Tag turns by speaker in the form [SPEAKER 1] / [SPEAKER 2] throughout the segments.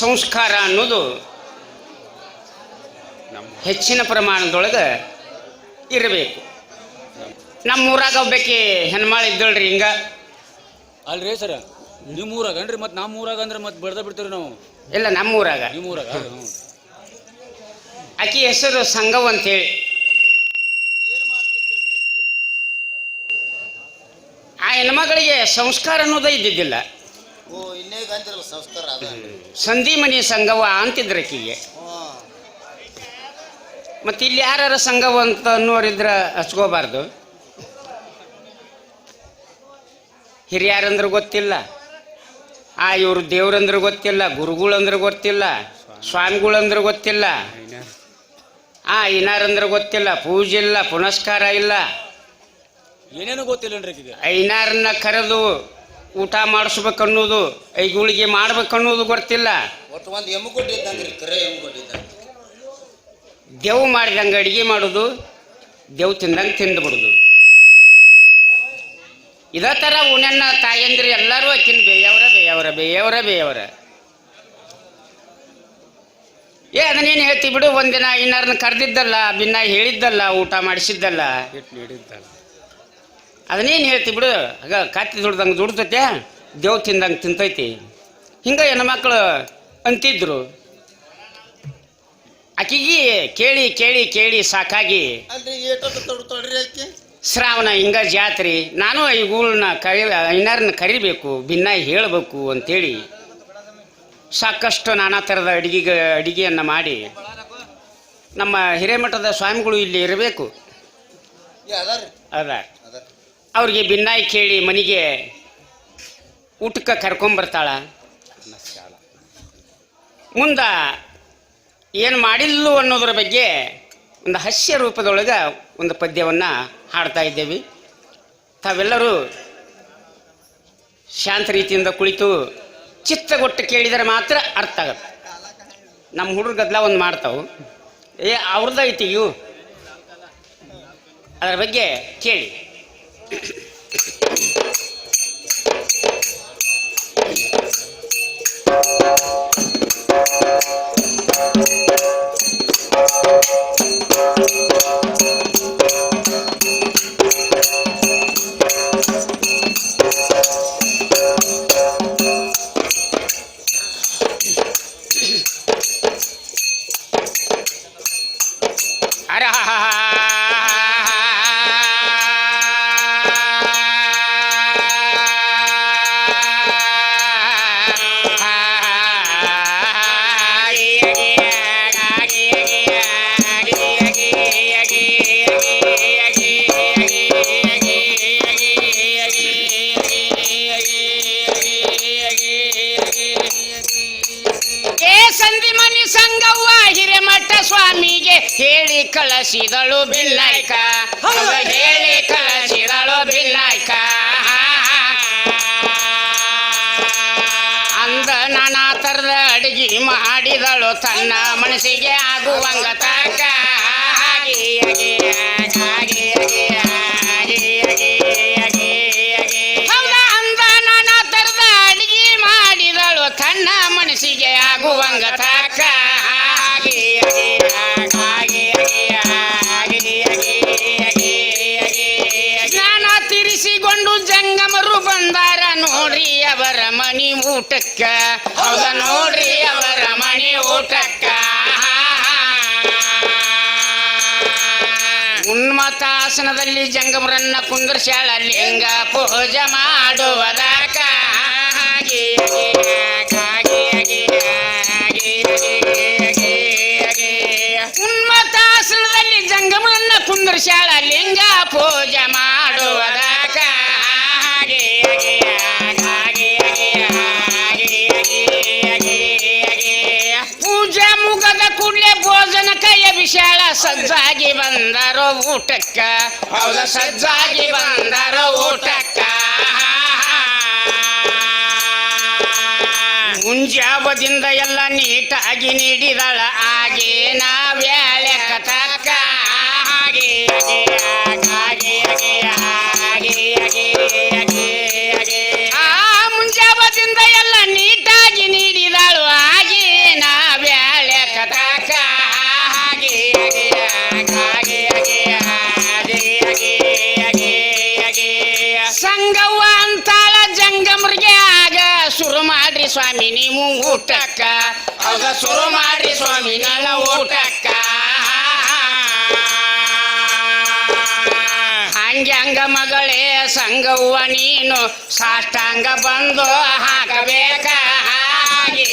[SPEAKER 1] ಸಂಸ್ಕಾರ ಅನ್ನೋದು ಹೆಚ್ಚಿನ ಪ್ರಮಾಣದೊಳಗೆ ಇರಬೇಕು. ನಮ್ಮ ಊರಾಗ ಒಬ್ಬಾಕಿ ಹೆಣ್ಮಾಳು ಇದ್ದಳ್ರಿ ಹಿಂಗ.
[SPEAKER 2] ಅಲ್ರಿ ಸರ ನಿಮ್ಮ ಊರಾಗ ಅನ್ರಿ ಮತ್ತೆ ನಮ್ಮ ಊರಾಗ ಅಂದ್ರೆ ಮತ್ತೆ ಬೆಳೆದ ಬಿಡ್ತೀವಿ ನಾವು?
[SPEAKER 1] ಇಲ್ಲ ನಮ್ಮ ಊರಾಗ
[SPEAKER 2] ನಿಮ್ಮ ಊರಾಗ
[SPEAKER 1] ಆಕಿ ಹೆಸರು ಸಂಗವ್ ಅಂತೇಳಿ. ಆ ಹೆಣ್ಮಗಳಿಗೆ ಸಂಸ್ಕಾರ ಅನ್ನೋದೇ ಇದ್ದಿದ್ದಿಲ್ಲ.
[SPEAKER 3] ಸಂಸ್ಕಾರ ಅದ.
[SPEAKER 1] ಸಂಧಿಮಣಿ ಸಂಗವ ಅಂತಿದ್ರು ಆಕಿಗೆ. ಮತ್ತೆ ಇಲ್ಲಿ ಯಾರ ಸಂಘವ ಅಂತ ಅನ್ನೋರಿದ್ರೆ ಹಚ್ಕೋಬಾರ್ದು. ಹಿರಿಯರಂದ್ರೆ ಗೊತ್ತಿಲ್ಲ. ಆ ಇವರು ದೇವ್ರಂದ್ರೆ ಗೊತ್ತಿಲ್ಲ ಗುರುಗಳಂದ್ರೆ ಗೊತ್ತಿಲ್ಲ ಸ್ವಾಮಿಗಳಂದ್ರೆ ಗೊತ್ತಿಲ್ಲ. ಆ ಇನಾರಂದ್ರೆ ಗೊತ್ತಿಲ್ಲ ಪೂಜೆ ಇಲ್ಲ ಪುನಸ್ಕಾರ ಇಲ್ಲ.
[SPEAKER 2] ಏನೇನು ಗೊತ್ತಿಲ್ಲ
[SPEAKER 1] ಐನಾರನ್ನ ಕರೆದು ಊಟ ಮಾಡಿಸ್ಬೇಕು ಅನ್ನೋದು ಐಗುಳಿಗೆ ಮಾಡ್ಬೇಕು ಅನ್ನೋದು ಗೊತ್ತಿಲ್ಲ.
[SPEAKER 3] ಒಟ್ಟು ಒಂದು ಎಮ್ಮು ಕೊಟ್ಟಿದ್ದಂಗ್ರಿ ಕರೆ ಎಮ್ಮು ಕೊಟ್ಟಿದ್ದಂಗೆ
[SPEAKER 1] ದೇವ್ ಮಾಡಿದಂಗೆ ಅಡಿಗೆ ಮಾಡೋದು ದೇವ್ ತಿಂದಂಗೆ ತಿಂದ್ಬಿಡುದು ಇದೇ ಥರ ಉಣ್ಣ ತಾಯಂದ್ರಿ ಎಲ್ಲರೂ ಆಕಿನ ಬೇಯವ್ರ ಬೇಯವ್ರ ಬೇಯವ್ರ ಬೇಯವ್ರ. ಏ ಅದನ್ನೇನು ಹೇಳ್ತಿ ಬಿಡು ಒಂದಿನ ಇನ್ನಾರನ್ನ ಕರೆದಿದ್ದಲ್ಲ ಬಿನ್ನ ಹೇಳಿದ್ದಲ್ಲ ಊಟ ಮಾಡಿಸಿದ್ದಲ್ಲ. ಅದನ್ನೇನು ಹೇಳ್ತಿ ಬಿಡು? ಆಗ ಕಾತಿ ದುಡ್ದಂಗೆ ದುಡ್ತೈತೆ ದೇವ್ ತಿಂದಂಗೆ ತಿಂತೈತಿ. ಹಿಂಗೆ ಹೆಣ್ಮಕ್ಳು ಅಂತಿದ್ರು. ಆಕಿಗೆ ಕೇಳಿ ಕೇಳಿ ಕೇಳಿ ಸಾಕಾಗಿ ಶ್ರಾವಣ ಹಿಂಗ ಜಾತ್ರೆ ನಾನು ಇವುಗಳನ್ನ ಕರಿ ಐನಾರನ್ನ ಕರಿಬೇಕು ಭಿನ್ನ ಹೇಳಬೇಕು ಅಂತೇಳಿ ಸಾಕಷ್ಟು ನಾನಾ ಥರದ ಅಡಿಗೆ ಅಡಿಗೆಯನ್ನು ಮಾಡಿ ನಮ್ಮ ಹಿರೇಮಠದ ಸ್ವಾಮಿಗಳು ಇಲ್ಲಿ ಇರಬೇಕು. ಅದ ಅವ್ರಿಗೆ ಭಿನ್ನಾಯಿ ಕೇಳಿ ಮನೆಗೆ ಊಟಕ್ಕೆ ಕರ್ಕೊಂಬರ್ತಾಳ. ಮುಂದ ಏನು ಮಾಡಿಲ್ಲು ಅನ್ನೋದ್ರ ಬಗ್ಗೆ ಒಂದು ಹಾಸ್ಯ ರೂಪದೊಳಗೆ ಒಂದು ಪದ್ಯವನ್ನು ಹಾಡ್ತಾ ಇದ್ದೇವೆ. ತಾವೆಲ್ಲರೂ ಶಾಂತ ರೀತಿಯಿಂದ ಕುಳಿತು ಚಿತ್ತಗೊಟ್ಟು ಕೇಳಿದರೆ ಮಾತ್ರ ಅರ್ಥ ಆಗತ್ತೆ. ನಮ್ಮ ಹುಡುಗ ಗದ್ಲ ಒಂದು ಮಾಡ್ತಾವು. ಏ ಅವ್ರದ್ದು ಐತಿ ಅದರ ಬಗ್ಗೆ ಕೇಳಿ. あらははは ಮನಿ ಸಂಗವ್ವ ಹಿರೇಮಠ ಸ್ವಾಮಿಗೆ ಹೇಳಿ ಕಳಸಿದಳು ಬಿಲ್ಲಾಯ್ಕ ಹೇಳಿ ಕಳಸಿದಳು ಬಿಲ್ಲಾಯ್ಕ ಅಂದ ನಾನಾ ಥರದ ಅಡಿಗೆ ಮಾಡಿದಳು ತನ್ನ ಮನಸ್ಸಿಗೆ ಆಗುವಂಗ ತಕ್ಕ. ನೋಡ್ರಿ ಅವರ ಮನಿ ಊಟಕ್ಕ. ಹೌದ ನೋಡ್ರಿ ಅವರ ಮನಿ ಊಟಕ್ಕ ಉನ್ಮತಾಸನದಲ್ಲಿ ಜಂಗಮರನ್ನ ಕುಂದರ್ಸ್ಯಾಳ, ಲಿಂಗ ಪೂಜೆ ಮಾಡುವುದಕ್ಕ. ಉನ್ಮತಾಸನದಲ್ಲಿ ಜಂಗಮರನ್ನ ಕುಂದರ್ಸ್ಯಾಳ, ಲಿಂಗ ಪೂಜೆ ಮಾಡುವುದಕ್ಕ ಊಟಕ್ಕ? ಹೌದ ಸಜ್ಜಾಗಿ ಬಂದರ ಊಟಕ್ಕ? ಮುಂಜಾವದಿಂದ ಎಲ್ಲ ನೀಟಾಗಿ ನೀಡಿದಳ. ಆಗೇನ ವ್ಯಾಳೆ ಕತಕ್ಕ ಸ್ವಾಮಿ, ನೀವು ಊಟಕ್ಕ? ಹೌದ, ಶುರು ಮಾಡ್ರಿ ಸ್ವಾಮಿ ನನ್ನ ಊಟಕ್ಕ. ಹಂಗೆ ಹಂಗ ಮಗಳೇ, ಸಂಗವ್ವ ನೀನು ಸಾಷ್ಟಾಂಗ ಬಂದು ಹಾಕಬೇಕ. ಹಾಗೆ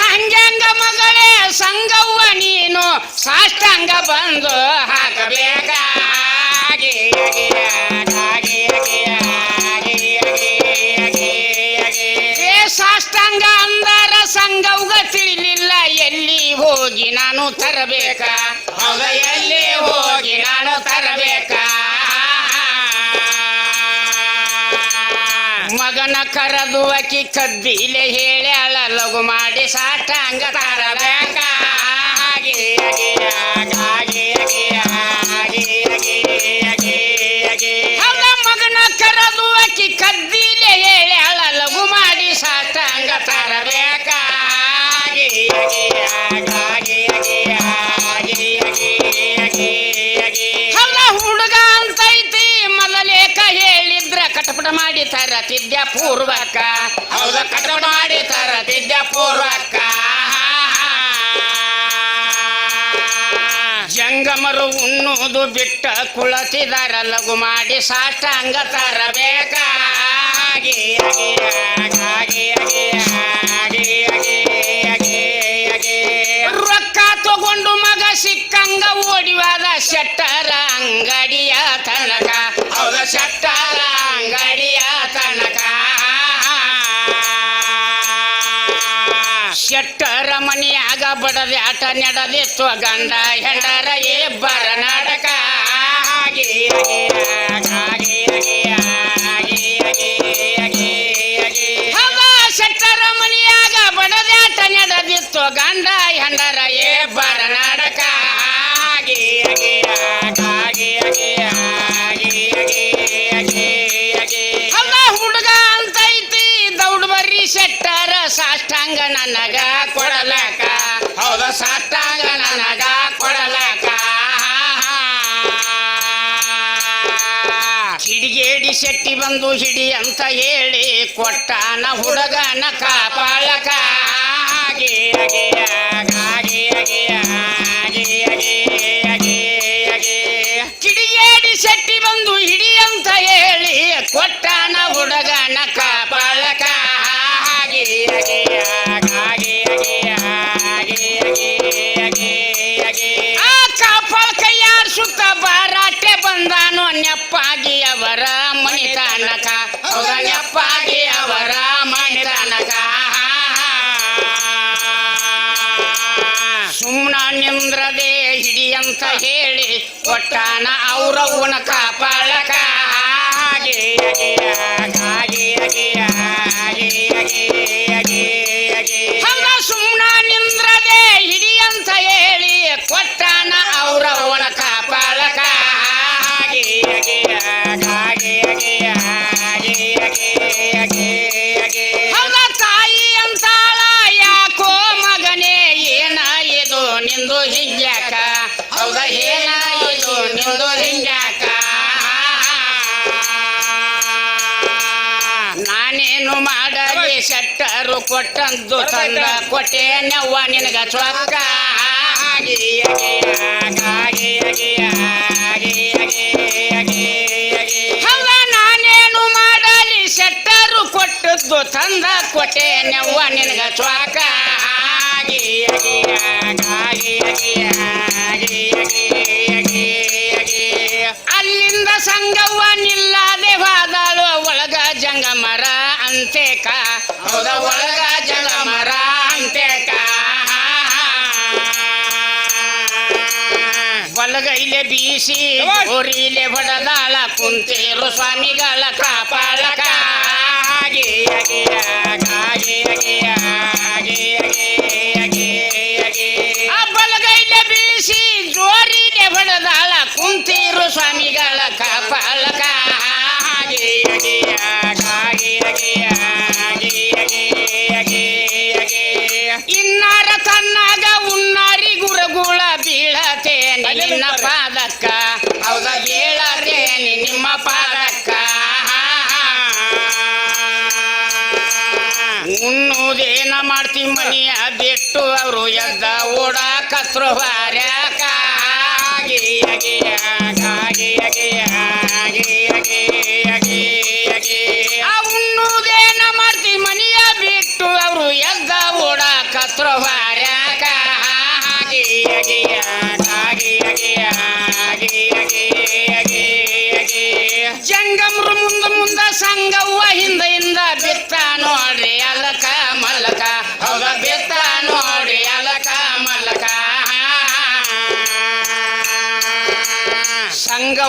[SPEAKER 1] ಹಾಗೆ ಮಗಳೇ, ಸಂಗವ್ವ ನೀನು ಸಾಷ್ಟಾಂಗ ಬಂದು ಹಾಕಬೇಕ. ಹೋಗಿ ನಾನು ತರಬೇಕ. ಹೊಗೆಯಲ್ಲಿ ಹೋಗಿ ನಾನು ತರಬೇಕ. ಮಗನ ಕರೆದು ಅಕ್ಕಿ ಕದ್ದಿಲೆ ಹೇಳ್ಯಾಳ, ಲಘು ಮಾಡಿ ಸಾಟಾಂಗ ತರಬೇಕ. ಹಾಗೆ ಹಾಗೆ ಮಗನ ಕರೆದು ಅಕ್ಕಿ ಕದ್ದಿಲೆ ಹೇಳ್ಯಾಳ, ಲಘು ಮಾಡಿ ಸಾಟಾಂಗ ತರಬೇಕ. ಹೌದ, ಹುಡುಗ ಅಂತೈತಿ. ಮೊದಲೇಕ ಹೇಳಿದ್ರ ಕಟಪಟ ಮಾಡಿ ತರತಿದ್ಯ ಪೂರ್ವಕ. ಹೌದ, ಕಟಪಟ ಮಾಡಿ ತರತಿದ್ಯ ಪೂರ್ವಕ. ಜಂಗಮರು ಉಣ್ಣುವುದು ಬಿಟ್ಟ ಕುಳತಿದಾರ, ಲಘು ಮಾಡಿ ಸಾಷ್ಟಾಂಗ ತರಬೇಕ ಹಾಗೆ ರೊಕ್ಕ ಸಿಕ್ಕಂಗ ಓಡಿವಾದ ಶೆಟ್ಟರ ಅಂಗಡಿಯ ತನಕ. ಹೌದ ಶೆಟ್ಟರ ಅಂಗಡಿಯ ತನಕ. ಶೆಟ್ಟರ ಮನೆಯಾಗ ಬಡದೆ ಆಟ ನೆಡದಿತ್ತು ಗಂಡ ಹೆಂಡರ ಇಬ್ಬರ ನಾಟಕ. ಶೆಟ್ಟರ ಮನೆಯಾಗ ಬಡದೆ ಆಟ ನಡೆದಿತ್ತು ಗಂಡ ಹೆಂಡರ ಶೆಟ್ಟಿ ಬಂದು ಹಿಡಿ ಅಂತ ಹೇಳಿ ಕೊಟ್ಟಾನ ಹುಡುಗನ ಕಾಪಾಳಕ ಹಾಗೆ ಕಿಡಿಗೇಡಿ ಶೆಟ್ಟಿ ಬಂದು ಹಿಡಿ ಅಂತ ಹೇಳಿ ಕೊಟ್ಟಾನ ಹುಡುಗನ ಕಾಪಾಳಕ ಆ ಕಾಪಾಳ ಯಾರ್ ಸುತ್ತ ಬಾರಾಟೆ ಬಂದಾನೋ ನೆಪ್ಪಾಗಿ ಅವರ ಅಂತ ಹೇಳಿ ಕೊಟ್ಟಾನ ಅವ್ರವ್ವನ ಕಾಪಾಳಕ ಹಾಗೆ ಹಂಗ. ನಿಂದು ಹಿಂಗ್ಯಾಕ ಹೌದ ಏನಾಯಿತು ನಿಂದು ಹಿಂಗ್ಯಾಕ ನಾನೇನು ಮಾಡಲಿ ಶೆಟ್ಟರು ಕೊಟ್ಟಂದು ತಂದ ಕೊಟ್ಟೆ ನೆವ್ವ ನಿನಗ ಚೊಕ್ಕ? ಹೌದ ನಾನೇನು ಮಾಡಲಿ ಶೆಟ್ಟರು ಕೊಟ್ಟದ್ದು ತಂದ ಕೊಟ್ಟೆ ನೆವ್ವ ನಿನಗ ಚೊಕ್ಕ? ಹಾಗೆ ಅಂತೆಕ ಹೌದ ಒಳಗ ಜಲ ಮರ ಅಂತೇಕ ಬಲಗೈಲೆ ಬೀಸಿ ಗೋರಿಲೆ ಬಡದಾಳ ಕುಂತೇರು ಸ್ವಾಮಿಗಳ ಕಾಪಾಳಕ ಹಾಗೆ ಆ ಬಲಗೈಲೆ ಬೀಸಿ ಜೋರಿಲೆ ಬಡದಾಳ ಕುಂತೀರು ಸ್ವಾಮಿಗಳ ಕಾಪಾಳಕ ಹಾಗೆ ಇನ್ನಾರ ಅನ್ನೋದೇನ ಮಾಡ್ತಿ ಮನೆಯ ಬಿಟ್ಟು ಅವರು ಎದ್ದ ಓಡಾಕಸ್ರು ಹಾರ್ಯಾಕಾಗಿ ಅಗಿ ಆಗಿ.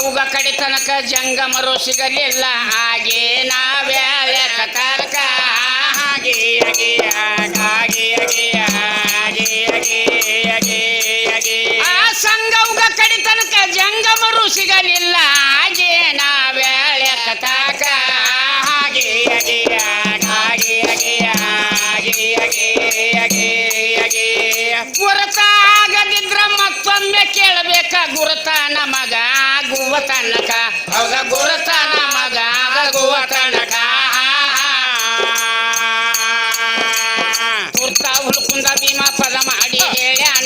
[SPEAKER 1] ಉಗ ಕಡೆ ತನಕ ಜಂಗಮರು ಸಿಗಲಿಲ್ಲ ಹಾಗೆ ನಾವ್ಯಾಲ ಕತಾರಕ ಹಾಗೆ ಅಗೆ ಹಾಗೆ ಅಗೆ ಹಾಗೆ ಅಗೆ ಅಗೆ ಅಗೆ ಆ ಸಂಘ ಉಗ ಕಡೆ ತನಕ ಜಂಗಮರು ಸಿಗಲಿಲ್ಲ ಹಾಗೆ ನಾವ್ಯಾಳ ಕತಾಕ ಹಾಗೆ ಅಗೆ ಹಾಗೆ ಅಗೆ ಹಾಗೆ ಅಗೆ ಅಗೆ ಅಗೆ ಗುರುತ ಆಗದಿದ್ರ ಮತ್ತೊಮ್ಮೆ ಕೇಳಬೇಕ ಗುರುತ ನಮಗ ಆಗುವ ತನಕ ಹೌದ ಗುರುತನ ಮಗ ಆಗುವ ತನಕ ತುರ್ತ ಹುಲ್ಕುಂದ ಭೀಮ ಪದ ಮಾಡಿ ಹೇಳ್ಯಾನ.